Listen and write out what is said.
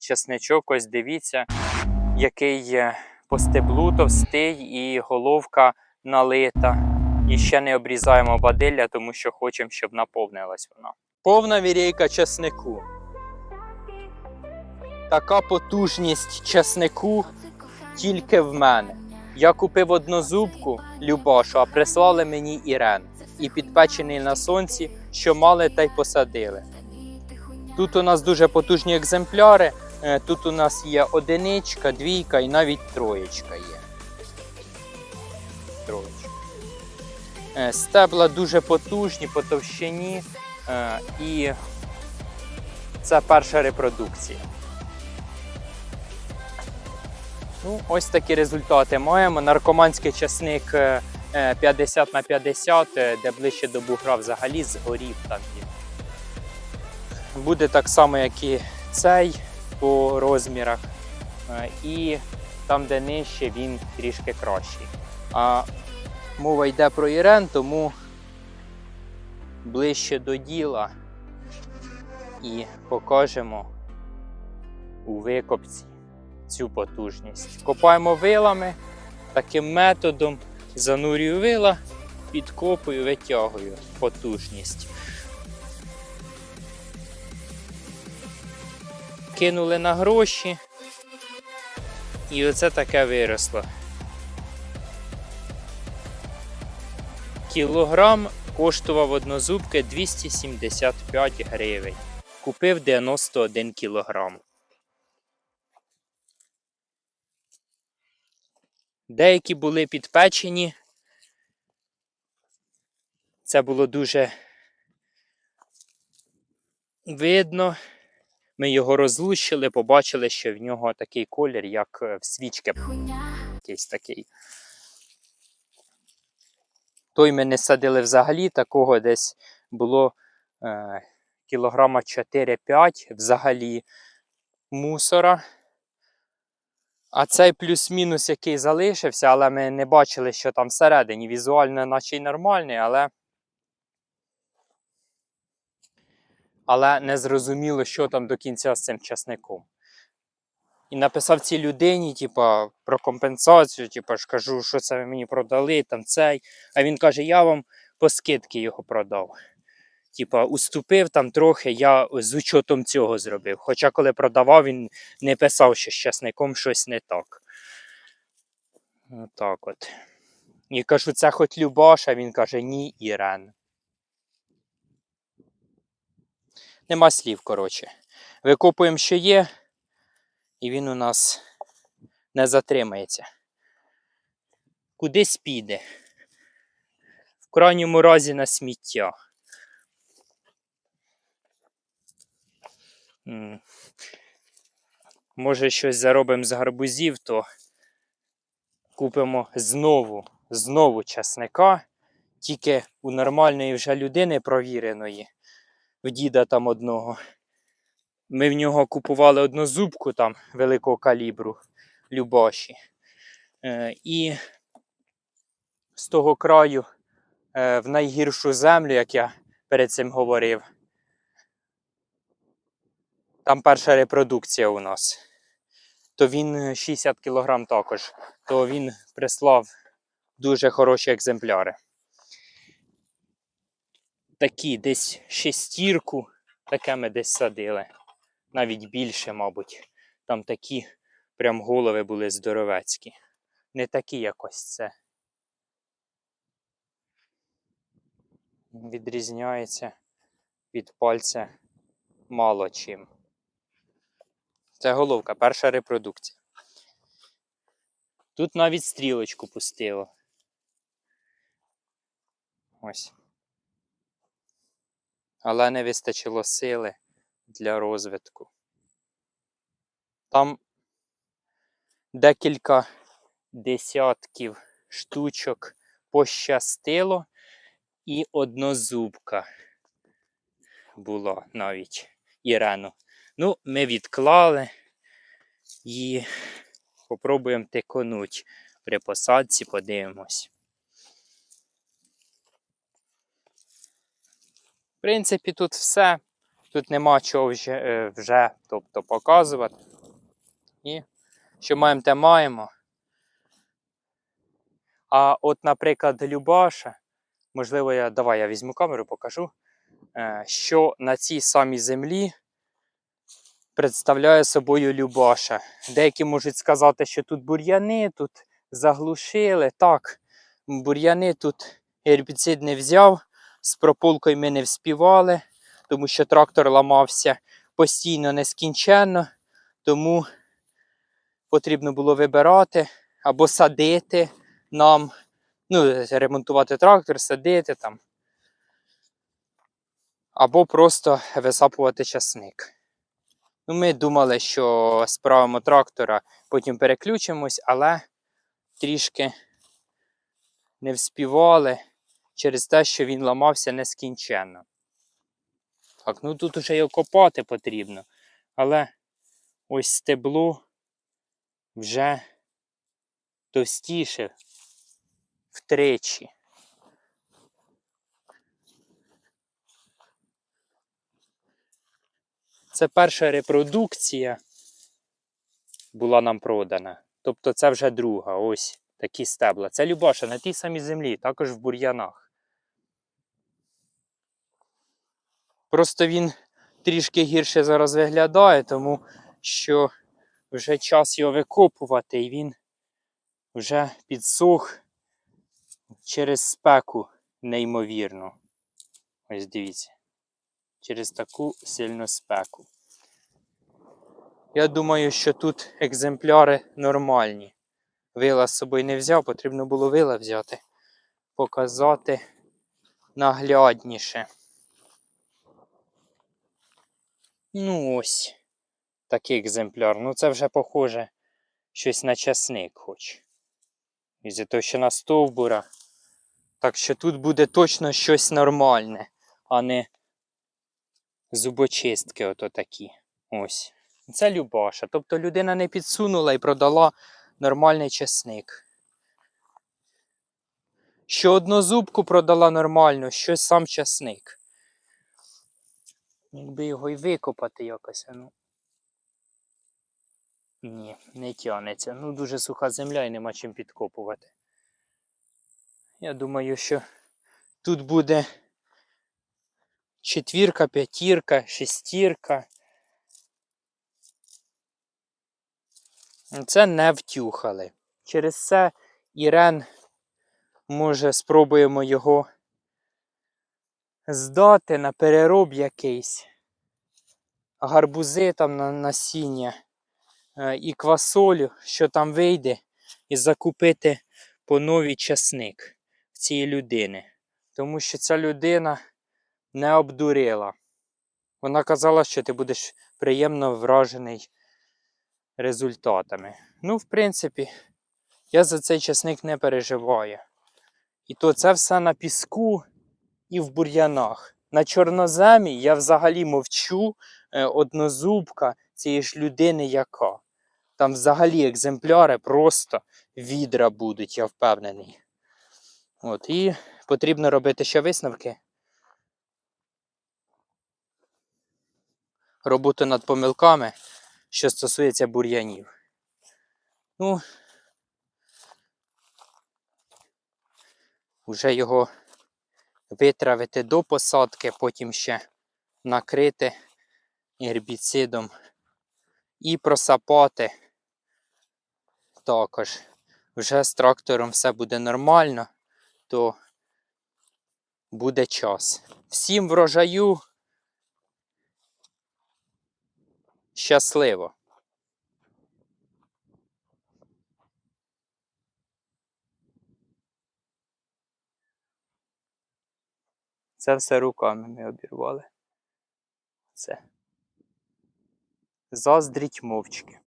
Чесничок, ось дивіться, який по стеблу товстий і головка налита. І ще не обрізаємо бадилля, тому що хочемо, щоб наповнилась вона. Повна вірейка чеснику. Така потужність чеснику тільки в мене. Я купив однозубку Любашу, а прислали мені Ірен. І підпечений на сонці, що мали та й посадили. Тут у нас дуже потужні екземпляри. Е, Тут у нас є одиничка, двійка і навіть троєчка є. Троєчка. Е, Стебла дуже потужні по товщині. е, І це перша репродукція. Ну, ось такі результати маємо. Наркоманський часник е, е, 50 на 50, е, де ближче до бугра взагалі згорів там. Буде так само, як і цей по розмірах. Е, І там, де нижче, він трішки кращий. А мова йде про Ірен, тому ближче до діла і покажемо у викопці цю потужність. Копаємо вилами таким методом, занурюю вила, підкопую, витягую потужність. Кинули на гроші. І оце таке виросло. Кілограм коштував однозубки 275 гривень. Купив 91 кілограм. Деякі були підпечені. Це було дуже видно. Ми його розлущили, побачили, що в нього такий колір, як е, в свічки. Якийсь такий. Той ми не садили взагалі, такого десь було е, кілограма 4-5 взагалі мусора. А цей плюс-мінус, який залишився, але ми не бачили, що там всередині. Візуально, наче й нормальний, але. Але не зрозуміло, що там до кінця з цим часником. І написав цій людині, типа, про компенсацію, типа, ж кажу, що це ви мені продали, там цей. А він каже, я вам по скидки його продав. Типа, уступив там трохи, я з учетом цього зробив. Хоча коли продавав, він не писав, що з часником щось не так. Отак от. І кажу, це хоч Любаша, він каже, ні, Ірен. Нема слів, коротше. Викопуємо, що є, і він у нас не затримається. Кудись піде. В крайньому разі на сміття. Може, щось заробимо з гарбузів, то купимо знову, знову часника, тільки у нормальної вже людини провіреної, в діда там одного. Ми в нього купували одну зубку там великого калібру Любаші. Е, і з того краю е, в найгіршу землю, як я перед цим говорив. Там перша репродукція у нас. То він е, 60 кг також. То він прислав дуже хороші екземпляри. Такі десь шестірку, таке ми десь садили. Навіть більше, мабуть. Там такі прям голови були здоровецькі. Не такі якось це. Відрізняється від пальця мало чим. Це головка, перша репродукція. Тут навіть стрілочку пустило. Ось. Але не вистачило сили для розвитку. Там декілька десятків штучок пощастило, і однозубка була навіть Ірену. Ну, ми відклали і Попробуємо тиконуть при посадці, подивимось. В принципі, тут все. Тут нема чого вже, е, вже тобто, показувати. І що маємо, те маємо. А от, наприклад, Любаша, можливо, я давай я візьму камеру, покажу, е, що на цій самій землі представляє собою Любаша. Деякі можуть сказати, що тут бур'яни, тут заглушили. Так, бур'яни тут гербіцид не взяв, з прополкою ми не вспівали, тому що трактор ламався постійно нескінченно, тому потрібно було вибирати або садити нам, ну, ремонтувати трактор, садити там. Або просто висапувати часник. Ну, ми думали, що справимо трактора, потім переключимось, але трішки не вспівали через те, що він ламався нескінченно. Так, ну тут уже його копати потрібно. Але ось стебло вже товстіше втричі. Це перша репродукція була нам продана. Тобто це вже друга. Ось такі стебла. Це Любаша на тій самій землі, також в бур'янах. Просто він трішки гірше зараз виглядає, тому що вже час його викопувати, і він вже підсох через спеку неймовірно. Ось дивіться. Через таку сильну спеку. Я думаю, що тут екземпляри нормальні. Вила з собою не взяв, потрібно було вила взяти, показати наглядніше. Ну ось такий екземпляр. Ну це вже похоже щось на часник хоч. Із-за того, що на стовбура. Так що тут буде точно щось нормальне, а не зубочистки ото такі. Ось. Це Любаша. Тобто людина не підсунула і продала нормальний чесник. Що одну зубку продала нормально, що сам часник. Якби його й викопати якось, ну. Ні, не тягнеться. Ну, дуже суха земля і нема чим підкопувати. Я думаю, що тут буде четвірка, п'ятірка, шестірка. Це не втюхали. Через це Ірен, може, спробуємо його здати на перероб якийсь. Гарбузи там на насіння е, і квасолю, що там вийде, і закупити по новій часник в цієї людини. Тому що ця людина не обдурила. Вона казала, що ти будеш приємно вражений результатами. Ну, в принципі, я за цей часник не переживаю. І то це все на піску і в бур'янах. На чорноземі я взагалі мовчу е, однозубка цієї ж людини, яка. Там взагалі екземпляри просто відра будуть, я впевнений. От, І потрібно робити ще висновки. Роботу над помилками, що стосується бур'янів. Ну, вже його витравити до посадки, потім ще накрити гербіцидом і просапати також. Вже з трактором все буде нормально, то буде час. Всім врожаю щасливо! Це все руками ми обірвали. Це. Заздріть мовчки.